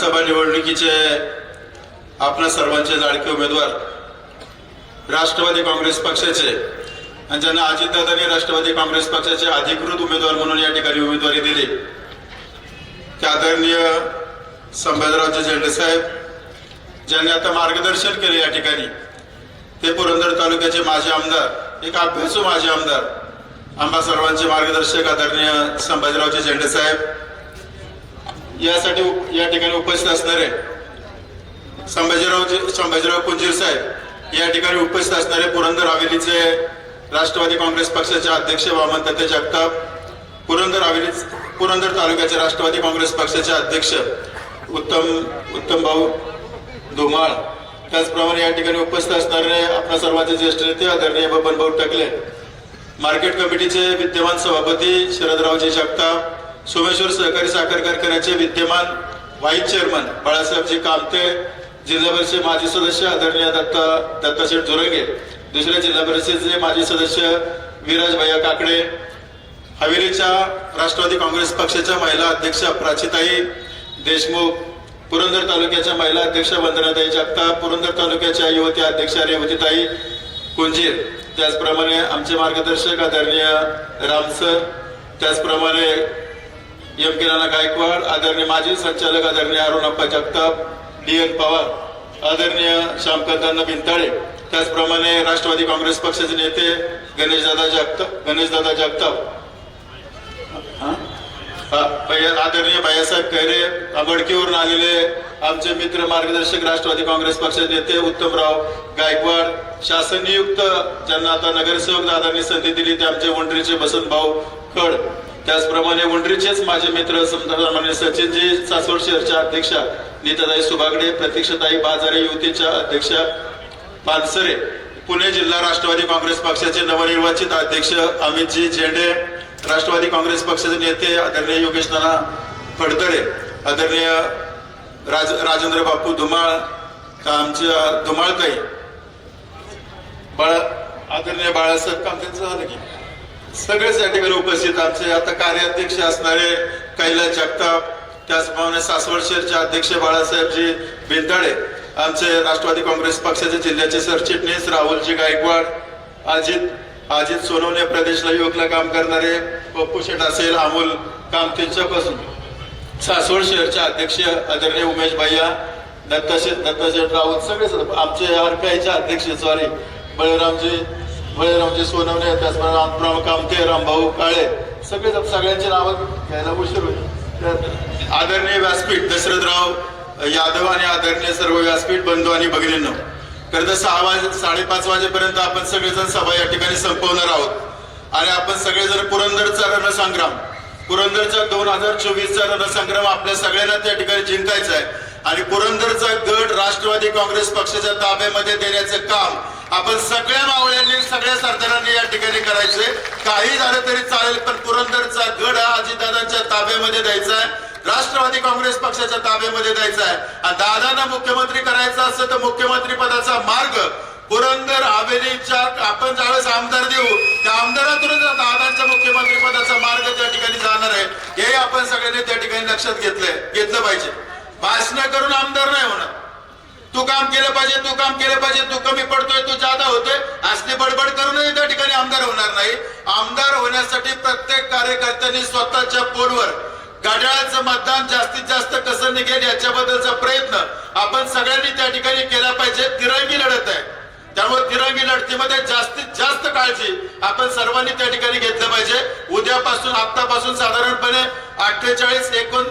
विधानसभा निवडणुकीचे आपणा सर्वांचे लाडके उमेदवार राष्ट्रवादी काँग्रेस पक्षाचे आणि ज्यांना अजितदादांनी राष्ट्रवादी काँग्रेस पक्षाचे अधिकृत उमेदवार म्हणून या ठिकाणी उमेदवारी दिली. ते आदरणीय संभाजीरावचे झेंडे साहेब ज्यांनी आता मार्गदर्शन केले या ठिकाणी ते पुरंदर तालुक्याचे माजी आमदार एक अभ्यासू माजी आमदार आम्हा सर्वांचे मार्गदर्शक आदरणीय संभाजीरावचे झेंडे साहेब यासाठी उप- या ठिकाणी उपस्थित असणारे संभाजीराव संभाजीराव कुंजीर साहेब या ठिकाणी उपस्थित असणारे पुरंदर हवेलीचे राष्ट्रवादी काँग्रेस पक्षाचे अध्यक्ष वामन तथे जगताप पुरंदर हवेली पुरंदर तालुक्याचे राष्ट्रवादी काँग्रेस पक्षाचे अध्यक्ष उत्तम उत्तम भाऊ धुमाळ. त्याचप्रमाणे या ठिकाणी उपस्थित असणारे आपल्या सर्वांचे ज्येष्ठ नेते आदरणीय बबन भाऊ टकले मार्केट कमिटीचे विद्यमान सभापती शरदरावजी जगताप सोमेश्वर सहकारी साखर कारखान्याचे विद्यमान व्हाईस चेअरमन बाळासाहेबजी कामते जिल्हा परिषद माजी सदस्य आदरणीय दत्ता दत्ताशेठ जोरंगे दुसऱ्या जिल्हा परिषदेचे माजी सदस्य विराज भैया काकडे हवेलीच्या राष्ट्रवादी काँग्रेस पक्षाच्या महिला अध्यक्ष प्राचीताई देशमुख पुरंदर तालुक्याच्या महिला अध्यक्ष वंदनाताई जगताप पुरंदर तालुक्याच्या युवती अध्यक्ष रेवतीताई कुंजीर. त्याचप्रमाणे आमचे मार्गदर्शक आदरणीय रामसर त्याचप्रमाणे एम के नाना गायकवाड आदरणीय माजी संचालक आदरणीय अरुणप्पा जगताप डी एन पवार आदरणीय श्यामकांतांना बिंताळे त्याचप्रमाणे राष्ट्रवादी काँग्रेस पक्षाचे नेते गणेशदादा जगताप. गणेशदादा जगताप आदरणीय भैयासाहेब खैरे अबडकीवरून आलेले आमचे मित्र मार्गदर्शक राष्ट्रवादी काँग्रेस पक्षाचे नेते उत्तमराव गायकवाड शासन नियुक्त ज्यांना आता नगरसेवक दादांनी संधी दिली ते आमचे वंडरीचे बसंत भाऊ खड. त्याचप्रमाणे वंडरीचेच माझे मित्र समजा सचिनजी सासवड शहरच्या अध्यक्षा नीताताई सुभागडे प्रतीक्षाताई बाजारे युवतीच्या अध्यक्षा पानसरे पुणे जिल्हा राष्ट्रवादी काँग्रेस पक्षाचे नवनिर्वाचित अध्यक्ष अमितजी झेंडे राष्ट्रवादी काँग्रेस पक्षाचे नेते आदरणीय योगेश नाना फडतरे आदरणीय राज राजेंद्र बापू धुमाळ आमच्या धुमाळताई बाळा आदरणीय बाळासाहेब कामतेंचं झालं की. सगळेच या ठिकाणी उपस्थित आमचे आता कार्याध्यक्ष असणारे कैलास जगताप त्याचप्रमाणे सासवड शहरचे अध्यक्ष बाळासाहेबजी बेंताळे आमचे राष्ट्रवादी काँग्रेस पक्षाचे जिल्ह्याचे सरचिटणीस राहुलजी गायकवाड अजित अजित सोनवणे प्रदेशला युवकला काम करणारे पप्पू शेठ असेल अमोल कामतेंच्यापासून सासवड शहरचे अध्यक्ष आदरणीय उमेश भैया दत्ताशेठ दत्ताशेठ राऊत सगळेच आमचे आरपीआयचे अध्यक्ष सॉरी बळीरामजी बळीरामजी सोनवणे त्याचप्रमाणे रामराव कामते रामभाऊ काळे. सगळे सगळ्यांची नावं घ्यायला उशीर होईल. आदरणीय व्यासपीठ दशरथराव यादव आणि आदरणीय सर्व व्यासपीठ बंधू आणि भगिनींना. खरं तर सहा वाजे साडेपाच वाजेपर्यंत आपण सगळेजण सभा या ठिकाणी संपवणार आहोत. आणि आपण सगळेजण पुरंदरचा रणसंग्राम पुरंदरचा दोन हजार चोवीसचा रणसंग्राम आपल्या सगळ्यांना त्या ठिकाणी जिंकायचा आहे. आणि पुरंदरचा गट राष्ट्रवादी काँग्रेस पक्षाच्या ताब्यामध्ये देण्याचं काम आपण सगळ्या मावळ्यांनी सगळ्या सरदारांनी या ठिकाणी करायचंय. काही झालं तरी चालेल पण पुरंदरचा गड हा अजितदादांच्या ताब्यामध्ये द्यायचा आहे. राष्ट्रवादी काँग्रेस पक्षाच्या ताब्यामध्ये द्यायचा आहे. आणि दादांना मुख्यमंत्री करायचं असेल तर मुख्यमंत्री पदाचा मार्ग पुरंदर हवेलीच्या आपण ज्यावेळेस आमदार देऊ त्या आमदारातूनच दादांच्या मुख्यमंत्री पदाचा मार्ग त्या ठिकाणी जाणार आहे. हे आपण सगळ्यांनी त्या ठिकाणी लक्षात घेतलंय घेतलं पाहिजे. भाषण करून आमदार नाही होणार. तू काम केलं पाहिजे तू काम केलं पाहिजे तू कमी पडतोय तू जादा होतोय असली बडबड करूनही त्या ठिकाणी आमदार होणार नाही. आमदार होण्यासाठी प्रत्येक कार्यकर्त्यांनी स्वतःच्या पोलवर घड्याळाचं मतदान जास्तीत जास्त कसं निघेल याच्याबद्दलचा प्रयत्न आपण सगळ्यांनी त्या ठिकाणी केला पाहिजे. तिरंगी लढत आहे. त्यामुळे तिरंगी लढतीमध्ये जास्तीत जास्त काळजी आपण सर्वांनी त्या ठिकाणी घेतलं पाहिजे. उद्यापासून आतापासून साधारणपणे अठ्ठेचाळीस एकोण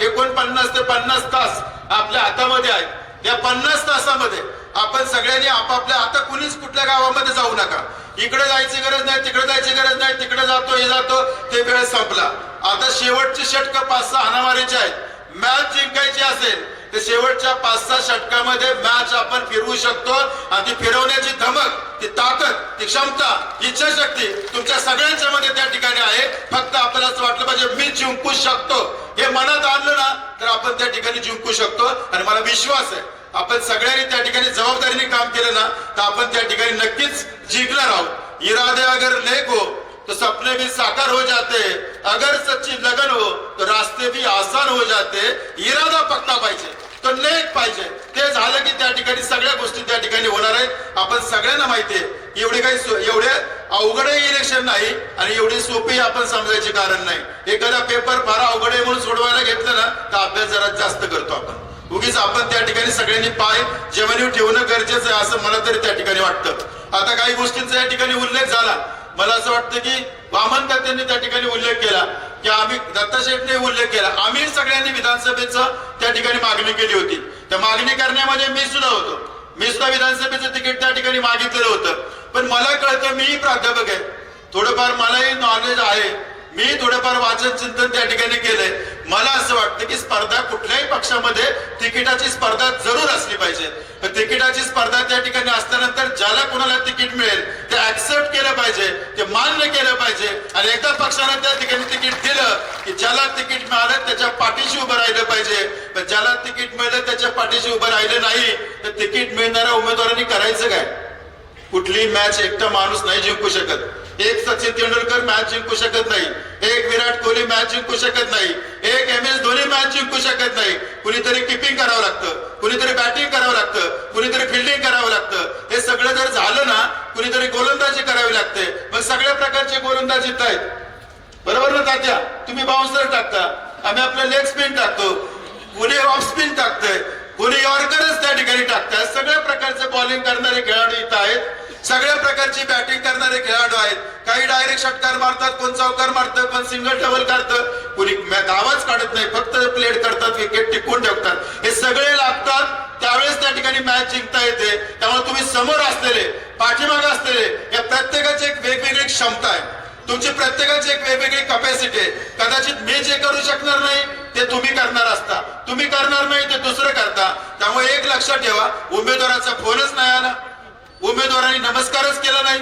एकोणपन्नास ते पन्नास तास आपल्या हातामध्ये आहेत. या पन्नास तासामध्ये आपण सगळ्यांनी आपापल्या आता कुणीच कुठल्या गावामध्ये जाऊ नका. इकडे जायची गरज नाही तिकडे जायची गरज नाही तिकडे जातो हे जातो ते वेळ संपला. आता शेवटची षटक पाच सहा हाणामारीचे आहेत. मॅच जिंकायची असेल तर शेवटच्या पाच सहा षटकामध्ये मॅच आपण फिरवू शकतो. आणि ती फिरवण्याची धमक ती ताकद ती क्षमता इच्छाशक्ती तुमच्या सगळ्यांच्या मध्ये त्या ठिकाणी आहे. फक्त आपल्याला असं वाटलं पाहिजे मी जिंकू शकतो. हे मनात आणलं ना तर आपण त्या ठिकाणी जिंकू शकतो. आणि मला विश्वास आहे आपण सगळ्यांनी त्या ठिकाणी जबाबदारीने काम केलं ना तर आपण त्या ठिकाणी नक्कीच जिंकणार आहोत. इरादे अगर लेख हो तो सपने भी साकार हो जाते. अगर सच्ची लगन हो तो रास्ते भी आसान हो जाते. इरादा पक्का पाहिजे तो लेख पाहिजे. ते झालं की त्या ठिकाणी सगळ्या गोष्टी त्या ठिकाणी होणार आहेत. आपण सगळ्यांना माहिती आहे एवढे काही एवढे अवघड इलेक्शन नाही आणि एवढी सोपी आपण समजायचे कारण नाही. एखादा पेपर फार अवघड आहे म्हणून सोडवायला घेतलं ना तर अभ्यास जरा जास्त करतो आपण. उगीच आपण त्या ठिकाणी सगळ्यांनी पाय जेवणीव ठेवणं गरजेचं आहे असं मला तरी त्या ठिकाणी वाटतं. आता काही गोष्टींचा या ठिकाणी उल्लेख झाला. मला असं वाटतं की वामन त्यांनी त्या ठिकाणी उल्लेख केला की आम्ही दत्ता शेठने उल्लेख केला. आम्ही सगळ्यांनी विधानसभेचं त्या ठिकाणी मागणी केली होती. त्या मागणी करण्यामध्ये मी सुद्धा होतो. मी सुद्धा विधानसभेचं तिकीट त्या ठिकाणी मागितलेलं होतं. पण मला कळतं मी प्राध्यापक आहे. थोडंफार मलाही नॉलेज आहे. मी थोडंफार वाचन चिंतन त्या ठिकाणी केलंय. मला असं वाटतं की स्पर्धा कुठल्याही पक्षामध्ये तिकिटाची स्पर्धा जरूर असली पाहिजे. पण तिकिटाची स्पर्धा त्या ठिकाणी असल्यानंतर ज्याला कोणाला तिकीट मिळेल ते ऍक्सेप्ट केलं पाहिजे ते मान्य केलं पाहिजे. आणि एकदा पक्षानं त्या ठिकाणी तिकीट दिलं की ज्याला तिकीट मिळालं त्याच्या पाठीशी उभं राहिलं पाहिजे. पण ज्याला तिकीट मिळलं त्याच्या पाठीशी उभं राहिलं नाही तर तिकीट मिळणाऱ्या उमेदवारांनी करायचं काय? कुठली मॅच एकटा माणूस नाही जिंकू शकत. एक सचिन तेंडुलकर मॅच जिंकू शकत नाही. एक विराट कोहली मॅच जिंकू शकत नाही. एक एम एस धोनी मॅच जिंकू शकत नाही. कुणीतरी किपिंग करावं लागतं. कुणीतरी बॅटिंग करावं लागतं. कुणीतरी फिल्डिंग करावं लागतं. हे सगळं जर झालं ना कुणीतरी गोलंदाजी करावी लागते. मग सगळ्या प्रकारचे गोलंदाज येत आहेत. बरोबर ना तात्या? तुम्ही बाउन्सर टाकता. आम्ही आपलं लेग स्पिन टाकतो. कुणी ऑफ स्पिन टाकतंय. कुणी यॉर्करच त्या ठिकाणी टाकताय. सगळ्या प्रकारचे बॉलिंग करणारे खेळाडू इथं आहेत. सगळ्या प्रकारची बॅटिंग करणारे खेळाडू आहेत. काही डायरेक्ट षटकार मारतात कोण चौकार मारतं कोण सिंगल डबल करतं. कुणी धावाच काढत नाही फक्त प्लेट करतात विकेट टिकून ठेवतात. हे सगळे लागतात त्यावेळेस त्या ठिकाणी मॅच जिंकता येते. त्यामुळे तुम्ही समोर असलेले पाठीमागे असलेले या प्रत्येकाची एक वेगवेगळी क्षमता आहे. तुमची प्रत्येकाची एक वेगवेगळी कपॅसिटी आहे. कदाचित मी जे करू शकणार नाही ते तुम्ही करणार असता. तुम्ही करणार नाही ते दुसरं करता. त्यामुळे एक लक्षात ठेवा उमेदवाराचा फोनच नाही आला. उमेदवारांनी नमस्कारच केला नाही.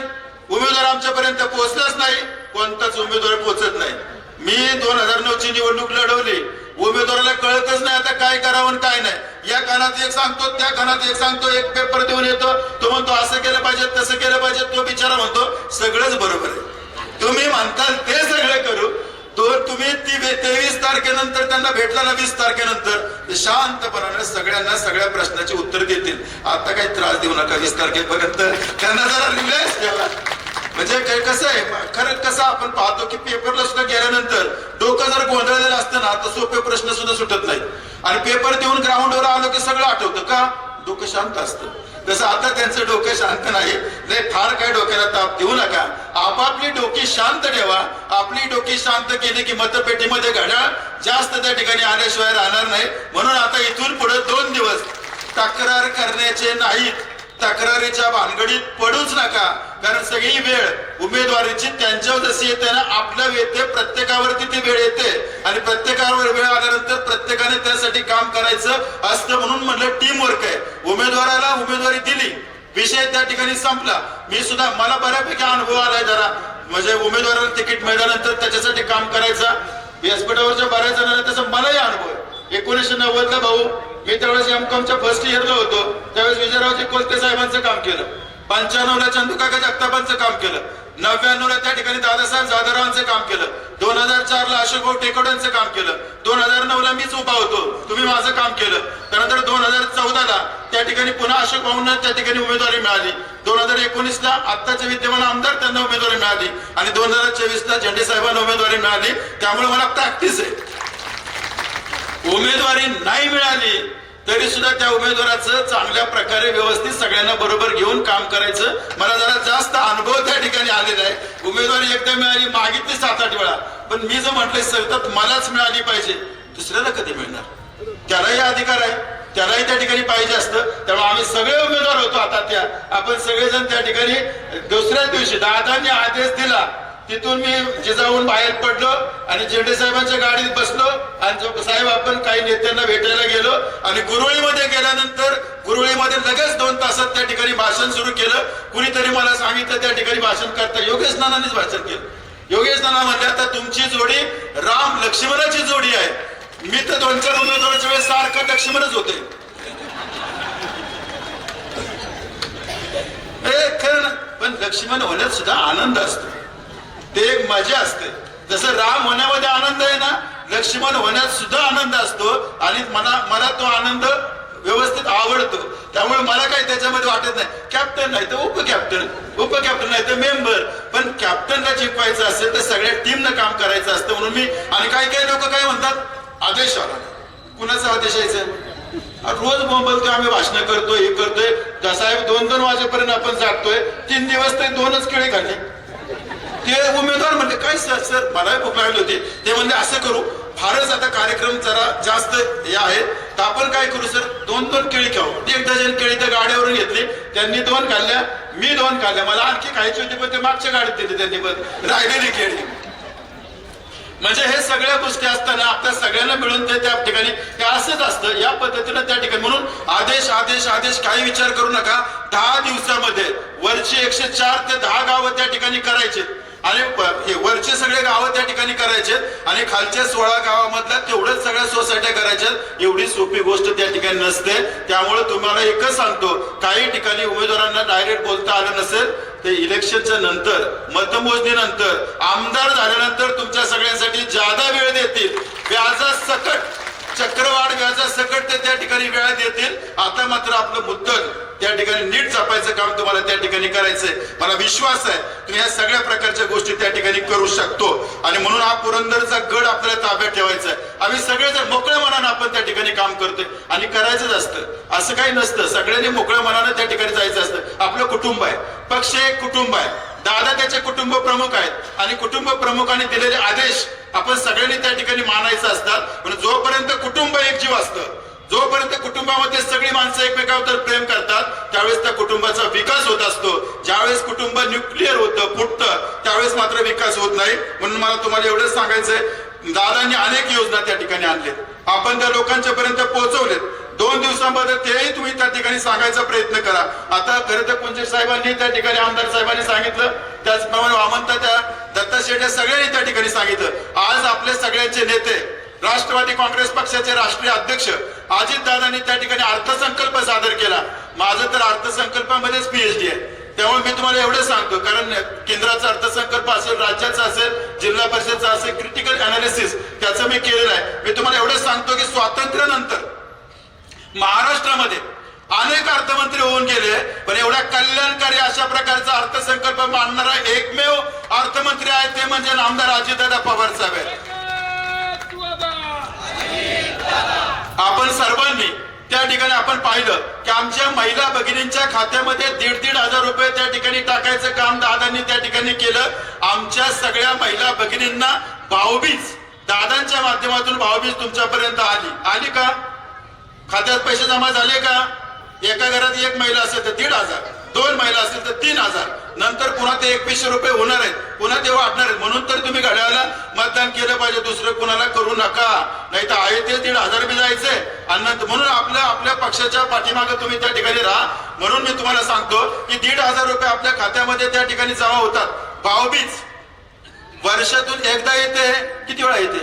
उमेदवार आमच्यापर्यंत पोहोचलाच नाही. कोणताच उमेदवार पोहोचत नाही. मी दोन हजार नऊ ची निवडणूक लढवली. उमेदवाराला कळतच नाही आता काय करावं आणि काय नाही. या कानात एक सांगतो त्या कानात एक सांगतो एक पेपर देऊन येतो. तो म्हणतो असं केलं पाहिजे तसं केलं पाहिजे. तो बिचारा म्हणतो सगळंच बरोबर आहे. तुम्ही म्हणताल ते सगळे करू तर तुम्ही ती तेवीस तारखेनंतर त्यांना भेटला ना वीस तारखेनंतर ते शांतपणाने सगळ्यांना सगळ्या प्रश्नाची उत्तर देतील. आता काही त्रास देऊ नका वीस तारखेपर्यंत. त्यांना जरा रिलॅक्स ठेवा. म्हणजे काय कसं आहे खरं कसं आपण पाहतो की पेपरला सुद्धा गेल्यानंतर डोकं जर गोंधळलेलं असतं ना तर सोपे प्रश्न सुद्धा सुटत नाही आणि पेपर देऊन ग्राउंडवर आलो की सगळं आठवतं का? डोकं शांत असतं. जसं आता त्यांचं डोकं शांत नाही नाही फार काय डोक्याला ताप देऊ नका. आपापली डोकी शांत ठेवा. आपली डोकी शांत केली की मतपेटीमध्ये घड्याळ जास्त त्या ठिकाणी आल्याशिवाय राहणार नाही. म्हणून आता इथून पुढे दोन दिवस तक्रार करण्याचे नाहीत. तक्रारीच्या भानगडीत पडूच नका. कारण सगळी वेळ उमेदवारीची त्यांच्यावर जशी येते ना आपल्या येते प्रत्येकावरती ती वेळ येते. आणि प्रत्येकावर वेळ आल्यानंतर प्रत्येकाने त्यासाठी काम करायचं असतं म्हणून म्हटलं टीम वर्क आहे. उमेदवाराला उमेदवारी दिली विषय त्या ठिकाणी संपला. मी सुद्धा मला बऱ्यापैकी अनुभव आलाय जरा. म्हणजे उमेदवाराला तिकीट मिळाल्यानंतर त्याच्यासाठी काम करायचा. व्यासपीठावरच्या बऱ्याच जणांना त्याचा मलाही अनुभव आहे. एकोणीसशे नव्वदला भाऊ मी त्यावेळेस एमकॉमच्या फर्स्ट इयरला होतो. त्यावेळेस विजयरावजी कोलते साहेबांचं काम केलं. पंच्याण्णवला चंदुकाका जगतापांचं काम केलं. नव्याण्णवला त्या ठिकाणी दादासाहेब जाधवरावांचं काम केलं. दोन हजार चारला अशोक भाऊ टेकोड्यांचं काम केलं. दोन हजार नऊला मीच उभा होतो. तुम्ही माझं काम केलं. त्यानंतर दोन हजार चौदाला त्या ठिकाणी पुन्हा अशोक भाऊंना त्या ठिकाणी उमेदवारी मिळाली. दोन हजार एकोणीसला आत्ताचे विद्यमान आमदार त्यांना उमेदवारी मिळाली. आणि दोन हजार चोवीसला झेंडे साहेबांना उमेदवारी मिळाली. त्यामुळे मला प्रॅक्टिस आहे. उमेदवारी नाही मिळाली तरी सुद्धा त्या उमेदवाराचं चांगल्या प्रकारे व्यवस्थित सगळ्यांना बरोबर घेऊन काम करायचं. मला जरा जास्त अनुभव त्या ठिकाणी आलेला आहे. उमेदवारी एकदा मिळाली मागितली सात आठ वेळा. पण मी जर म्हटलंय सतत मलाच मिळाली पाहिजे. दुसऱ्याला कधी मिळणार? त्यालाही अधिकार आहे. त्यालाही त्या ठिकाणी पाहिजे असतं. त्यामुळे आम्ही सगळे उमेदवार होतो आता त्या. आपण सगळेजण त्या ठिकाणी दुसऱ्याच दिवशी दादांनी आदेश दिला. तिथून मी जिजाऊन बाहेर पडलो आणि झेंडे साहेबांच्या गाडीत बसलो. आणि साहेब आपण काही नेत्यांना भेटायला गेलो आणि गुरुळीमध्ये गेल्यानंतर गुरुळीमध्ये लगेच दोन तासात त्या ठिकाणी भाषण सुरू केलं. कुणीतरी मला सांगितलं त्या ठिकाणी भाषण करता योगेश नानांनीच भाषण केलं. योगेश नाना म्हणल्या आता तुमची जोडी राम लक्ष्मणाची जोडी आहे. मी तर दोन चार उमेदवाराच्या वेळेस सारखं लक्ष्मणच होते. हे खरं ना पण लक्ष्मण होण्यात सुद्धा आनंद असतो. ते एक मजा असते. जसं राम होण्यामध्ये लक्ष्मण होण्यात सुद्धा आनंद असतो आणि मला मला तो आनंद व्यवस्थित आवडतो. त्यामुळे मला काही त्याच्यामध्ये वाटत नाही. कॅप्टन नाही तर उप कॅप्टन उप कॅप्टन नाही तर मेंबर. पण कॅप्टनला जिंकवायचं असेल तर सगळ्या टीमनं काम करायचं असतं म्हणून मी आणि काही काही लोक काय म्हणतात आदेश आला कुणाचा आदेश यायचा? रोज बोलतोय आम्ही भाषण करतोय हे करतोय. का साहेब दोन दोन वाजेपर्यंत आपण जागतोय तीन दिवस ते दोनच खेळे खाल्ले. ते उमेदवार म्हणले काय सर सर मलाही भूक लागली होती. ते म्हणले असं करू फारच आता कार्यक्रम जरा जास्त हे आहेत तर आपण काय करू सर? दोन दोन केळी खाऊ. एक डझन केळी त्या गाड्यावरून घेतली त्यांनी दोन खाल्ल्या मी दोन खाल्ल्या. मला आणखी खायची होती पण ते मागच्या गाडीत दिली त्यांनी पण राहिलेली केळी. म्हणजे हे सगळ्या गोष्टी असताना आपल्या सगळ्यांना मिळून ते त्या ठिकाणी हे असंच असतं या पद्धतीनं त्या ठिकाणी. म्हणून आदेश आदेश आदेश काही विचार करू नका. दहा दिवसामध्ये वरची एकशे चार ते दहा गावं त्या ठिकाणी करायचे. आणि हे वरचे सगळे गावं त्या ठिकाणी करायचे आणि खालच्या सोळा गावामधल्या तेवढ्याच सगळ्या सोसायट्या करायच्या एवढी सोपी गोष्ट त्या ठिकाणी नसते. त्यामुळे तुम्हाला एकच सांगतो काही ठिकाणी उमेदवारांना डायरेक्ट बोलता आलं नसेल ते इलेक्शनच्या नंतर मतमोजणीनंतर आमदार झाल्यानंतर तुमच्या सगळ्यांसाठी जादा वेळ देतील व्याजा सकट चक्रवाढ व्याजा सकट ते त्या ठिकाणी वेळ देतील. आता मात्र आपलं मुद्दल त्या ठिकाणी नीट जपायचं काम तुम्हाला त्या ठिकाणी करायचंय. मला विश्वास आहे तुम्ही या सगळ्या प्रकारच्या गोष्टी त्या ठिकाणी करू शकतो. आणि म्हणून हा पुरंदरचा गड आपल्याला ताब्यात ठेवायचा आहे. आम्ही सगळे जर मोकळ्या मनानं आपण त्या ठिकाणी काम करतोय आणि करायचंच असतं. असं काही नसतं. सगळ्यांनी मोकळ्या मनानं त्या ठिकाणी जायचं असतं. आपलं कुटुंब आहे. पक्ष एक कुटुंब आहे. दादा त्याचे कुटुंब प्रमुख आहेत. आणि कुटुंब प्रमुखाने दिलेले आदेश आपण सगळ्यांनी त्या ठिकाणी मानायचं असतात. पण जोपर्यंत कुटुंब एक जीव असतं जोपर्यंत कुटुंबामध्ये सगळी माणसं एकमेकांवर प्रेम करतात त्यावेळेस त्या कुटुंबाचा विकास होत असतो. ज्यावेळेस कुटुंब न्यूक्लिअर होतं फुटतं त्यावेळेस मात्र विकास होत नाही. म्हणून मला तुम्हाला एवढंच सांगायचंय दादांनी अनेक योजना त्या ठिकाणी आणलेत आपण त्या लोकांच्या पर्यंत पोहोचवलेत. दोन दिवसांमध्ये तेही तुम्ही त्या ठिकाणी सांगायचा प्रयत्न करा. आता खरं तर कोणते साहेबांनी त्या ठिकाणी आमदार साहेबांनी सांगितलं. त्याचप्रमाणे वामनता त्या दत्ता शेट्या सगळ्यांनी त्या ठिकाणी सांगितलं. आज आपले सगळ्यांचे नेते राष्ट्रवादी काँग्रेस पक्षाचे राष्ट्रीय अध्यक्ष अजित दादांनी त्या ठिकाणी अर्थसंकल्प सादर केला. माझं तर अर्थसंकल्पामध्येच पीएचडी आहे. त्यामुळे मी तुम्हाला एवढं सांगतो कारण केंद्राचा अर्थसंकल्प असेल राज्याचा असेल जिल्हा परिषदचा असेल क्रिटिकल अनालिसिस त्याचं मी केलेलं आहे. मी तुम्हाला एवढं सांगतो की स्वातंत्र्यानंतर महाराष्ट्रामध्ये अनेक अर्थमंत्री होऊन गेले पण एवढ्या कल्याणकारी अशा प्रकारचा अर्थसंकल्प मांडणारा एकमेव अर्थमंत्री आहे ते म्हणजे नामदार अजितदादा पवार साहेब आहेत. आपण सर्वांनी त्या ठिकाणी आपण पाहिलं की आमच्या महिला भगिनींच्या खात्यामध्ये दीड दीड हजार रुपये त्या ठिकाणी टाकायचं काम दादांनी त्या ठिकाणी केलं. आमच्या सगळ्या महिला भगिनींना भाऊबीज दादांच्या माध्यमातून भाऊबीज तुमच्यापर्यंत आली. आली का? खात्यात पैसे जमा झाले का? एका घरात एक महिला असेल तर दीड हजार. दोन महिला असेल तर तीन हजार. नंतर पुन्हा ते एकवीसशे रुपये होणार आहेत. पुन्हा ते वाटणार आहेत. म्हणून तर तुम्ही घड्याळाला मतदान केलं पाहिजे. दुसरं कुणाला करू नका. नाही तर आहे ते दीड हजार बी जायचे आणि म्हणून आपल्या आपल्या पक्षाच्या पाठीमागे तुम्ही त्या ठिकाणी राहा. म्हणून मी तुम्हाला सांगतो की दीड हजार रुपये आपल्या खात्यामध्ये त्या ठिकाणी जमा होतात. भाऊबीज वर्षातून एकदा येते. किती वेळा येते?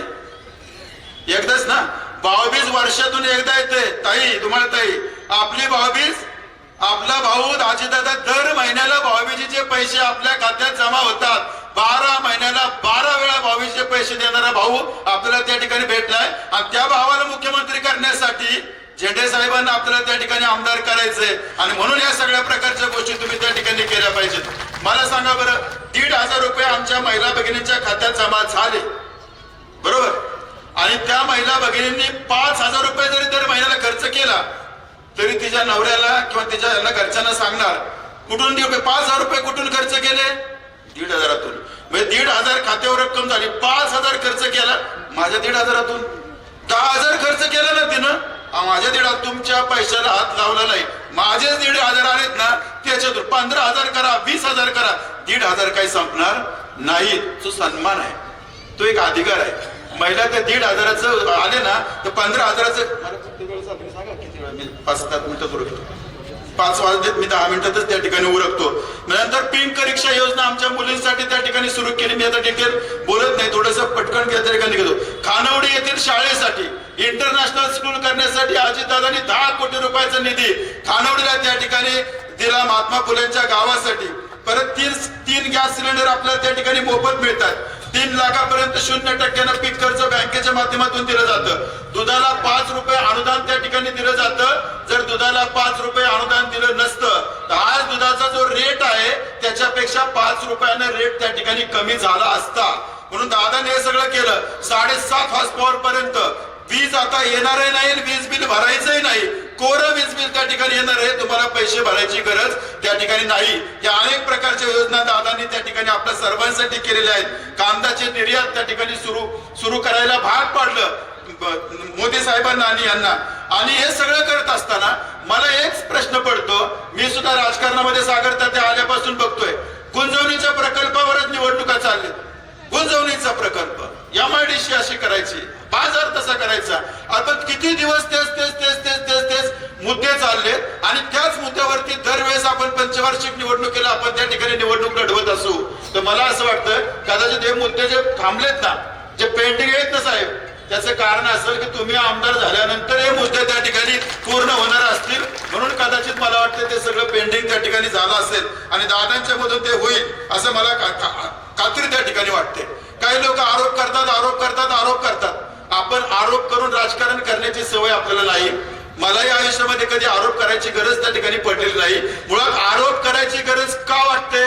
एकदाच ना? भाऊबीज वर्षातून एकदा येते. ताई तुम्हाला ताई आपली भाऊबीज आपला भाऊ दादा दर महिन्याला भाऊबीजीचे पैसे आपल्या खात्यात जमा होतात. बारा महिन्याला बारा वेळा भाऊबीजीचे पैसे देणारा भाऊ आपल्याला त्या ठिकाणी भेटलाय. आणि त्या भावाला मुख्यमंत्री करण्यासाठी झेंडे साहेबांना आपल्याला त्या ठिकाणी आमदार करायचंय. आणि म्हणून या सगळ्या प्रकारच्या गोष्टी तुम्ही त्या ठिकाणी केल्या पाहिजेत. मला सांगा बरं दीड हजार रुपये आमच्या महिला भगिनींच्या खात्यात जमा झाले. बरोबर? आणि त्या महिला भगिनींनी पाच हजार रुपये जरी दर महिन्याला खर्च केला तरी तिच्या नवऱ्याला किंवा तिच्या यांना घरच्यांना सांगणार कुठून दीड पाच हजार रुपये कुठून खर्च केले? दीड हजारातून. म्हणजे दीड हजार खात्यावर रक्कम झाली. पाच हजार खर्च केला माझ्या दीड हजारातून. दहा हजार खर्च केला ना तिनं? माझ्या दीड तुमच्या पैशाला हात लावला नाही. माझे दीड हजार आहेत ना त्याच्यातून पंधरा हजार करा वीस हजार करा. दीड हजार काही संपणार नाही. तो सन्मान आहे. तो एक अधिकार आहे. महिला त्या दीड हजाराचं आले ना तर पंधरा हजाराचं मी पाच सात मिनिटात उरकतो पाच वाजलेत मी दहा मिनिटातच त्या ठिकाणी उरकतो. नंतर पिंक रिक्षा योजना आमच्या मुलींसाठी त्या ठिकाणी सुरू केली. मी आता डिटेल बोलत नाही थोडस पटकन त्या ठिकाणी घेतो. खानावडी येथील शाळेसाठी इंटरनॅशनल स्कूल करण्यासाठी अजितदादांनी दहा कोटी रुपयाचा निधी खानावडीला त्या ठिकाणी दिला महात्मा फुलेंच्या गावासाठी. परत तीन तीन गॅस सिलेंडर आपल्याला त्या ठिकाणी मोफत मिळतात. तीन लाखापर्यंत शून्य टक्क्यानं पीक कर्ज बँकेच्या माध्यमातून दिलं जातं. दुधाला पाच रुपये अनुदान त्या ठिकाणी दिलं जातं. जर दुधाला पाच रुपये अनुदान दिलं नसतं तर आज दुधाचा जो रेट आहे त्याच्यापेक्षा पाच रुपयानं रेट त्या ठिकाणी कमी झाला असता. म्हणून दादाने हे सगळं केलं. साडेसात हॉर्स पॉवर पर्यंत. वीज आता येणारही नाही वीज बिल भरायचंही नाही. कोरं वीज बिल त्या ठिकाणी येणार आहे तुम्हाला पैसे भरायची गरज त्या ठिकाणी नाही. या अनेक प्रकारच्या योजना दादांनी त्या ठिकाणी आपल्या सर्वांसाठी केलेल्या आहेत. कांदाचे निर्यात त्या ठिकाणी सुरू सुरू करायला भाग पाडलं मोदी साहेबांना आणि यांना. आणि हे सगळं करत असताना मला एक प्रश्न पडतो मी सुद्धा राजकारणामध्ये सागर ते आल्यापासून बघतोय. गुंजवणीच्या प्रकल्पावरच निवडणुका चालल्या गुंजवणीचा प्रकल्प एमआयडीसी अशी करायची बाजार तसा करायचा. आपण किती दिवस तेच तेच तेच तेच मुद्दे चालले आणि त्याच मुद्द्यावरती दरवेळेस आपण पंचवार्षिक निवडणुकीला आपण त्या ठिकाणी निवडणूक लढवत असू. तर मला असं वाटतं कदाचित हे मुद्दे जे थांबलेत ना जे पेंडिंग आहेत ना साहेब त्याचं कारण असं की तुम्ही आमदार झाल्यानंतर हे मुद्दे त्या ठिकाणी पूर्ण होणार असतील. म्हणून कदाचित मला वाटतं ते सगळं पेंडिंग त्या ठिकाणी झालं असेल आणि दादांच्या मधून ते होईल असं मला खात्री त्या ठिकाणी वाटते. काही लोक आरोप करतात आरोप करतात आरोप करतात. आपण आरोप करून राजकारण करण्याची सवय आपल्याला नाही. मलाही आयुष्यामध्ये कधी आरोप करायची गरज त्या ठिकाणी पडलेली नाही. मुळात आरोप करायची गरज का वाटते?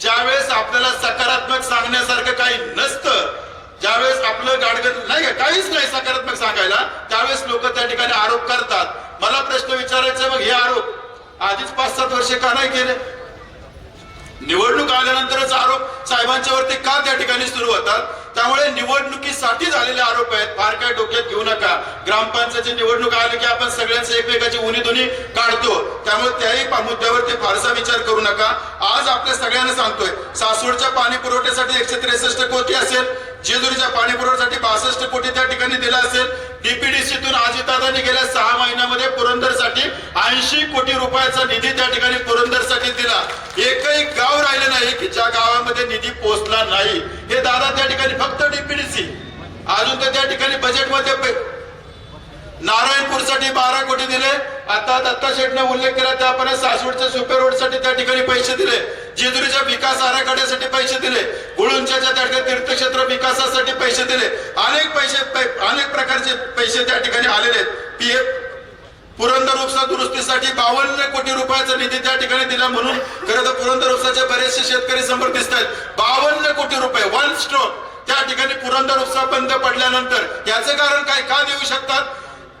ज्यावेळेस आपल्याला सकारात्मक सांगण्यासारखं काही नसतं ज्यावेळेस आपलं गाडगं नाही काहीच नाही सकारात्मक सांगायला त्यावेळेस लोक त्या ठिकाणी आरोप करतात. मला प्रश्न विचारायचा मग हे आरोप आधीच पाच सात वर्षे का नाही केले? निवडणूक आल्यानंतरच आरोप साहेबांच्या वरती का त्या ठिकाणी सुरू होतात? त्यामुळे निवडणुकीसाठी झालेले आरोप आहेत. फार काय डोक्यात घेऊ नका. ग्रामपंचायतची निवडणूक आली की आपण सगळ्यांचे एकमेकाची उनी दुनी काढतो. त्यामुळे त्याही मुद्द्यावरती फारसा विचार करू नका. आज आपल्या सगळ्यांना सांगतोय सासूरच्या पाणी पुरवठ्यासाठी एकशे त्रेसष्ट कोटी असेल जेजुरीच्या पाणी पुरवठ्यासाठी बासष्ट कोटी त्या ठिकाणी दिला असेल. डीपीडीसीतून अजितदादांनी गेल्या सहा महिन्यामध्ये पुरंदरसाठी ऐंशी कोटी रुपयाचा निधी त्या ठिकाणी पुरंदरसाठी दिला. एकही गाव राहिलं नाही की ज्या गावामध्ये निधी पोहोचला नाही. हे दादा त्या ठिकाणी फक्त डीपीडीसी अजून तर त्या ठिकाणी बजेटमध्ये नारायणपूरसाठी बारा कोटी दिले. आता दत्ता शेटने उल्लेख केला त्याप्रमाणे सासवडच्या सुपर रोडसाठी त्या ठिकाणी पैसे दिले. जेजुरीच्या विकास आराखड्यासाठी पैसे दिले. गुळूंच्या त्या ठिकाणी तीर्थक्षेत्र विकासासाठी पैसे दिले. अनेक पैसे अनेक प्रकारचे पैसे त्या ठिकाणी आलेले आहेत. पीएफ पुरंदर उपसा दुरुस्तीसाठी बावन्न कोटी रुपयाचा निधी त्या ठिकाणी दिला म्हणून खरं तर पुरंदर उपसाचे बरेचसे शेतकरी समोर दिसत आहेत बावन्न कोटी रुपये वन स्ट्रोक त्या ठिकाणी पुरंदर उपसा बंद पडल्यानंतर याचं कारण काय? का देऊ शकतात?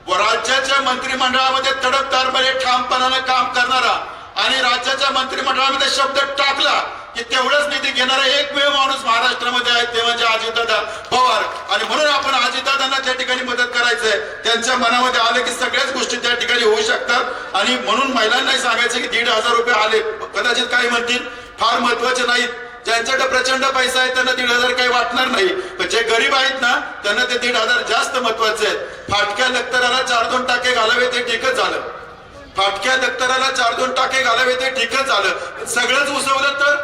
व राज्याच्या मंत्रिमंडळामध्ये तडकदारपणे ठामपणानं काम करणारा आणि राज्याच्या मंत्रिमंडळामध्ये शब्द टाकला की तेवढंच निधी घेणारा एकमेव माणूस महाराष्ट्रामध्ये आहे ते म्हणजे अजितदादा पवार. आणि म्हणून आपण अजितदादांना त्या ठिकाणी मदत करायचंय. त्यांच्या मनामध्ये आलं की सगळ्याच गोष्टी त्या ठिकाणी होऊ शकतात. आणि म्हणून महिलांनाही सांगायचं की दीड हजार रुपये आले. कदाचित काही म्हणतील फार महत्त्वाचे नाहीत. ज्यांच्याकडे प्रचंड पैसा आहे त्यांना दीड हजार काही वाटणार नाही. पण जे गरीब आहेत ना त्यांना ते दीड हजार जास्त महत्त्वाचे आहेत. फाटक्या दप्तराला चार दोन टाके घालावे ते ठीकच झालं. फाटक्या दप्तराला चार दोन टाके घालावे ते ठीकच झालं. सगळंच उसवलं तर?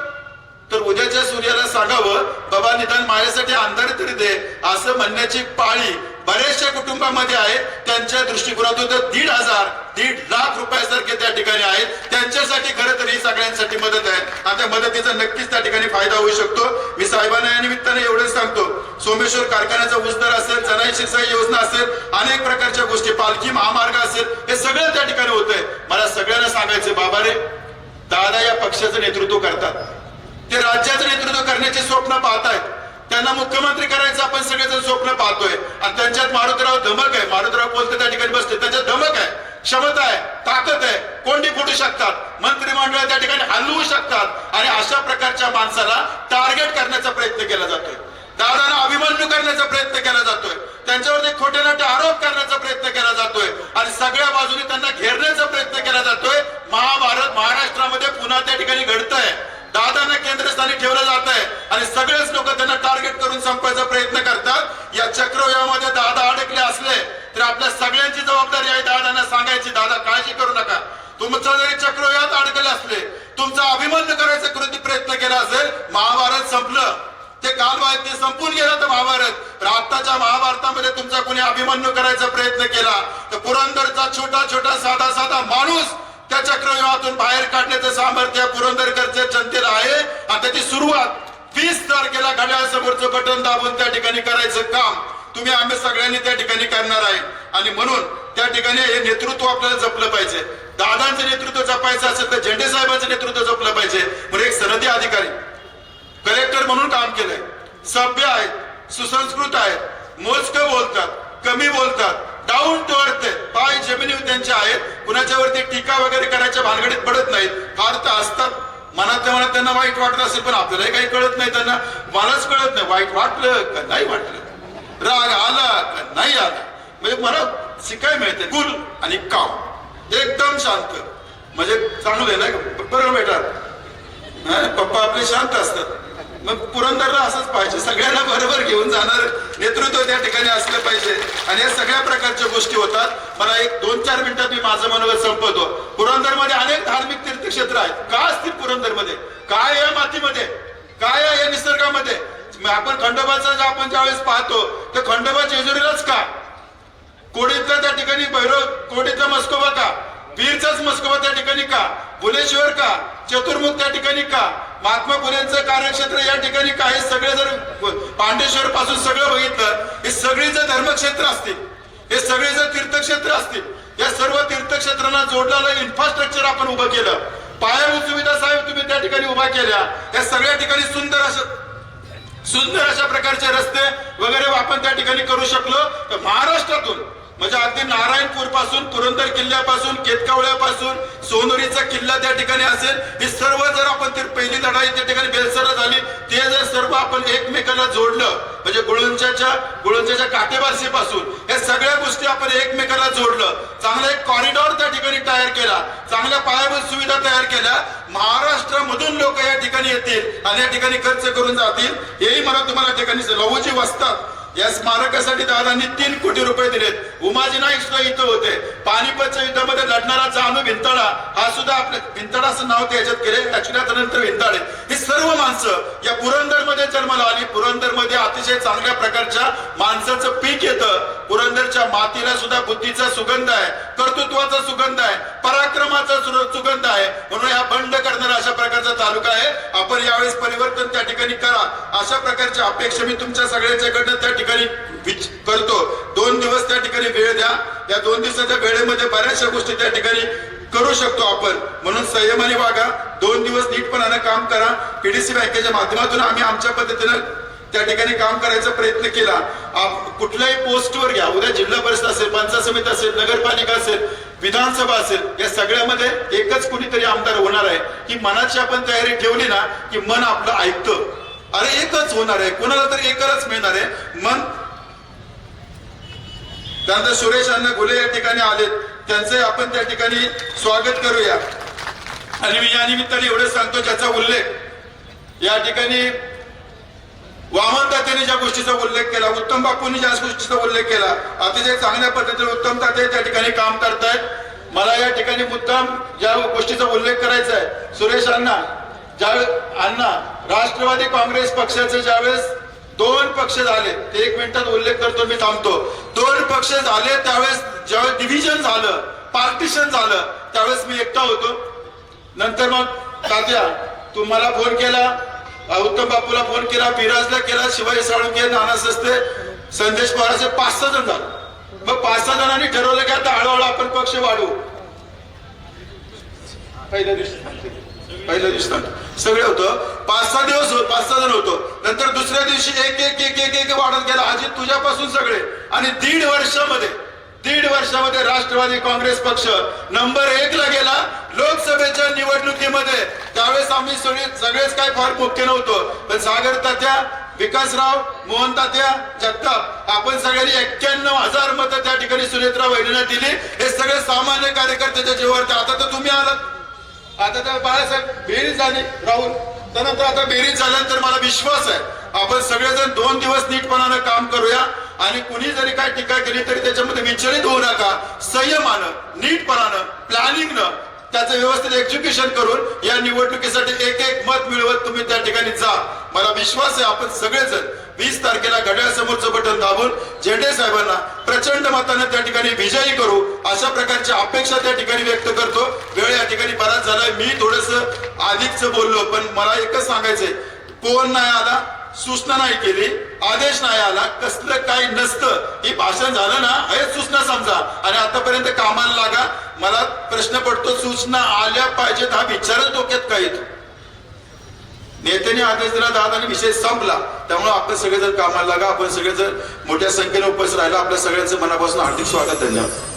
तर उद्याच्या सूर्याला सांगावं बाबा निदान माझ्यासाठी अंधार तरी दे. असं म्हणण्याची पाळी बऱ्याचशा कुटुंबामध्ये आहे त्यांच्या दृष्टिकोनातून तर दीड हजार दीड लाख रुपयासारखे त्या ठिकाणी आहेत त्यांच्यासाठी खरं तर ही सगळ्यांसाठी मदत आहे. आणि त्या मदतीचा नक्कीच त्या ठिकाणी फायदा होऊ शकतो. मी साहेबांना या निमित्ताने एवढंच सांगतो सोमेश्वर कारखान्याचा उस्तर असेल जनाई शिरसाई योजना असेल अनेक प्रकारच्या गोष्टी पालखी महामार्ग असेल हे सगळं त्या ठिकाणी होतंय. मला सगळ्यांना सांगायचं बाबा रे दादा या पक्षाचं नेतृत्व करतात. ते राज्याचं नेतृत्व करण्याचे स्वप्न पाहतायत. त्यांना मुख्यमंत्री करायचं आपण सगळेजण स्वप्न पाहतोय. आणि त्यांच्यात मारुतराव धमक आहे. मारुतराव बोलते त्या ठिकाणी बसते त्यांच्यात धमक आहे. क्षमता आहे. ताकद आहे. कोंडी फुटू शकतात. मंत्रिमंडळ त्या ठिकाणी हलवू शकतात. आणि अशा प्रकारच्या माणसाला टार्गेट करण्याचा प्रयत्न केला जातोय. दादांना अभिमन्यू करण्याचा प्रयत्न केला जातोय. त्यांच्यावरती खोटे नाटे आरोप करण्याचा प्रयत्न केला जातोय. आणि सगळ्या बाजूने त्यांना घेरण्याचा प्रयत्न केला जातोय. महाभारत महाराष्ट्रामध्ये पुन्हा त्या ठिकाणी घडतंय. दादांना केंद्रस्थानी ठेवलं जात आहे. आणि सगळेच लोक त्यांना टार्गेट करून संपवायचा प्रयत्न करतात. या चक्रव्यूहामध्ये दादा अडकले असले तर आपल्या सगळ्यांची जबाबदारी आहे दादांना सांगायची. दादा काळजी करू नका. तुमचं जरी चक्रव्यूहात अडकले असले तुमचा अभिमान करायचा कृती प्रयत्न केला असेल महाभारत संपलं. ते काल ते संपून गेलं तर महाभारत. आताच्या महाभारतामध्ये तुमचा कोणी अभिमन्यू करायचा प्रयत्न केला तर पुरंदरचा छोटा छोटा साधा साधा माणूस चक्रव्यूहातून बाहेर काढण्याचं सामर्थ्य पुरंदरकरच्या जनतेला आहे. आणि त्याची सुरुवात वीस तारखेला घड्याळसमोरचं बटन दाबून त्या ठिकाणी करायचं काम. तुम्ही आम्ही सगळ्यांनी त्या ठिकाणी करणार आहे. आणि म्हणून त्या ठिकाणी हे नेतृत्व आपल्याला जपलं पाहिजे. दादांचं नेतृत्व जपायचं असेल तर झेंडे साहेबांचं नेतृत्व जपलं पाहिजे. म्हणून एक सनदी अधिकारी कलेक्टर म्हणून काम केलंय. सभ्य आहेत सुसंस्कृत आहेत मोजकं बोलतात कमी बोलतात. डाऊन टू अर्थ आहेत. पाय जमिनी त्यांचे आहेत. कुणाच्यावरती टीका वगैरे करायच्या भानगडीत पडत नाहीत. फार तर असतात. मनातल्या मनात त्यांना वाईट वाटत असेल पण आपल्यालाही काही कळत नाही त्यांना. मलाच कळत नाही. वाईट वाटलं का नाही वाटलं? राग आला का नाही आला? म्हणजे मला शिकाय मिळते गुल आणि काम. एकदम शांत. म्हणजे चांगलं आहे ना बरं बेटा. पप्पा आपले शांत असतात. मग पुरंदरला असंच पाहिजे. सगळ्यांना बरोबर घेऊन जाणार नेतृत्व त्या ठिकाणी असलं पाहिजे. आणि या सगळ्या प्रकारच्या गोष्टी होतात. मला एक दोन चार मिनिटात मी माझं मनोगत संपवतो. पुरंदरमध्ये अनेक धार्मिक तीर्थक्षेत्र आहेत. का असतील पुरंदरमध्ये? काय या मातीमध्ये? काय या निसर्गामध्ये? आपण खंडोबाचा आपण ज्यावेळेस पाहतो तर खंडोबा जेजुरीलाच का? कोडीतला त्या ठिकाणी भैरव कोडीतला मस्कोबा का? बीरचाच मस्कोबा त्या ठिकाणी का? भुलेश्वर का? चतुर्मुख त्या ठिकाणी का? महात्मा फुलेंचं कार्यक्षेत्र या ठिकाणी काही सगळे जर पांडेश्वर पासून सगळं बघितलं हे सगळी जर धर्मक्षेत्र असतील हे सगळे जर तीर्थक्षेत्र असतील या सर्व तीर्थक्षेत्रांना जोडलेलं इन्फ्रास्ट्रक्चर आपण उभं केलं. पायाभूत सुविधा साहेब तुम्ही त्या ठिकाणी उभा केल्या. या सगळ्या ठिकाणी सुंदर असं सुंदर अशा प्रकारचे रस्ते वगैरे आपण त्या ठिकाणी करू शकलो. तर महाराष्ट्रातून म्हणजे अगदी नारायणपूरपासून पुरंदर किल्ल्यापासून केतकावळ्यापासून सोनुरीचा किल्ला त्या ठिकाणी असेल. ही सर्व जर आपण ती पहिली लढाई त्या ठिकाणी बेलसर झाली ते जर सर्व आपण एकमेकाला जोडलं म्हणजे गुळुंच्याच्या गुळुंच्याच्या काटेबारशीपासून या सगळ्या गोष्टी आपण एकमेकाला जोडलं. चांगला एक कॉरिडॉर त्या ठिकाणी तयार केला. चांगल्या पायाभूत सुविधा तयार केल्या. महाराष्ट्रामधून लोक या ठिकाणी येतील आणि या ठिकाणी खर्च करून जातील. हेही मला तुम्हाला ठिकाणी लवजी वाचतात. या स्मारकासाठी दादांनी तीन कोटी रुपये दिलेत. उमाजी नाईक सुद्धा इथं होते. पानिपतच्या युद्धामध्ये लढणारा जानू भिंताडा हा सुद्धा आपल्या भिंताडा असं नाव त्याच्यात केले ऍक्च्युली आता भिंताडे ही सर्व माणसं या पुरंदरमध्ये जन्माला आली. पुरंदरमध्ये अतिशय चांगल्या प्रकारच्या माणसाचं पीक येतं. पुरंदरच्या मातीला सुद्धा बुद्धीचा सुगंध आहे कर्तृत्वाचा सुगंध आहे पराक्रमाचा सुगंध आहे. म्हणून हा बंड करणारा अशा प्रकारचा तालुका आहे. आपण यावेळेस परिवर्तन त्या ठिकाणी करा. अशा प्रकारच्या अपेक्षा मी तुमच्या सगळ्यांच्याकडनं त्या ठिकाणी करतो. दोन दिवस त्या ठिकाणी वेळ द्या. या दोन दिवसाच्या वेळेमध्ये बऱ्याचशा गोष्टी त्या ठिकाणी करू शकतो आपण. म्हणून संयमाने वागा. दोन दिवस नीटपणानं काम करा. पीडीसी बँकेच्या माध्यमातून आम्ही आमच्या पद्धतीनं त्या ठिकाणी काम करायचा प्रयत्न केला. कुठल्याही पोस्टवर घ्या. उद्या जिल्हा परिषद असेल पंचायत समिती असेल नगरपालिका असेल विधानसभा असेल या सगळ्यामध्ये एकच कुणीतरी आमदार होणार आहे. की मनाची आपण तयारी ठेवली ना की मन आपलं ऐकतं. अरे एकच होणार आहे. कुणाला तर एकच मिळणार आहे. मन त्यानंतर सुरेश अण्णा घुले या ठिकाणी आलेत. त्यांचे आपण त्या ठिकाणी स्वागत करूया. आणि मी या निमित्ताने एवढं सांगतो ज्याचा उल्लेख. या ठिकाणी वामनतात्याने ज्या गोष्टीचा उल्लेख केला उत्तम बापूंनी ज्या गोष्टीचा उल्लेख केला अतिशय चांगल्या पद्धतीने उत्तम तात्या त्या ठिकाणी काम करतायत. मला या ठिकाणी मुद्दाम ज्या गोष्टीचा उल्लेख करायचा आहे. सुरेश अण्णा ज्या अण्णा राष्ट्रवादी काँग्रेस पक्षाचे ज्यावेळेस दोन पक्ष झाले ते एक मिनिटात उल्लेख करतो मी थांबतो. दोन पक्ष झाले त्यावेळेस ज्यावेळेस डिव्हिजन झालं पार्टिशन झालं त्यावेळेस मी एकटा होतो. नंतर मग तात्या तुम्हाला फोन केला. उत्तम बापूला फोन केला बिराजला केला शिवाजी साळुंके नाना सस्ते संदेश पवाराचे पाच सहा जण झाले. मग पाच सहा जणांनी ठरवलं की आता हळूहळू आपण पक्ष वाढवू. पहिल्या दिवशी पहिल्या दिवशी सगळे होतं. पाच सहा दिवस हो- पाच सहा जण होतो. नंतर दुसऱ्या दिवशी एक एक एक एक एक वाढत गेला. आजी तुझ्यापासून सगळे. आणि दीड वर्षामध्ये दीड वर्षामध्ये राष्ट्रवादी काँग्रेस पक्ष नंबर एक ला गेला. लोकसभेच्या निवडणुकीमध्ये त्यावेळेस आम्ही सगळे सगळेच काय फार मुख्य नव्हतो. पण सागर तात्या विकासराव मोहन तात्या जगताप आपण सगळ्यांनी एक्क्याण्णव हजार मतं त्या ठिकाणी सुनेत्रा वहिनीला दिली. हे सगळे सामान्य कार्यकर्त्याच्या जीवावरती. आता तर तुम्ही आलात. आता तर बाळासाहेब बेरीज झाली. राहुल त्यानंतर आता बेरीज झाल्यानंतर मला विश्वास आहे. आपण सगळेजण दोन दिवस नीटपणानं काम करूया. आणि कुणी जरी काय टीका केली तरी त्याच्यामध्ये विचलित होऊ नका. संयमानं नीटपणानं प्लॅनिंगनं त्याचं व्यवस्थित एक्झिक्युशन करून या निवडणुकीसाठी एक एक मत मिळवत तुम्ही त्या ठिकाणी जा. मला विश्वास आहे आपण सगळेजण वीस तारखेला घड्याळ समोरचं बटन दाबून झेंडे साहेबांना प्रचंड मताने त्या ठिकाणी विजयी करू अशा प्रकारची अपेक्षा त्या ठिकाणी व्यक्त करतो. वेळ या ठिकाणी बराच झालाय. मी थोडस अधिकच बोललो पण मला एकच सांगायचंय. कोण नाही आला? सूचना नाही केली आदेश नाही आला कसलं काही नसतं. ही भाषण झालं ना हे सूचना समजा. आणि आतापर्यंत कामाला लागा. मला प्रश्न पडतो सूचना आल्या पाहिजेत हा विचारच डोक्यात काय येतो. नेत्याने आदेश दिला दादा आणि विषय संपला. त्यामुळे आपण सगळे जर कामाला लागा. आपण सगळे जर मोठ्या संख्येने उपस्थित राहिला. आपल्या सगळ्यांचं मनापासून हार्दिक स्वागत धन्यवाद.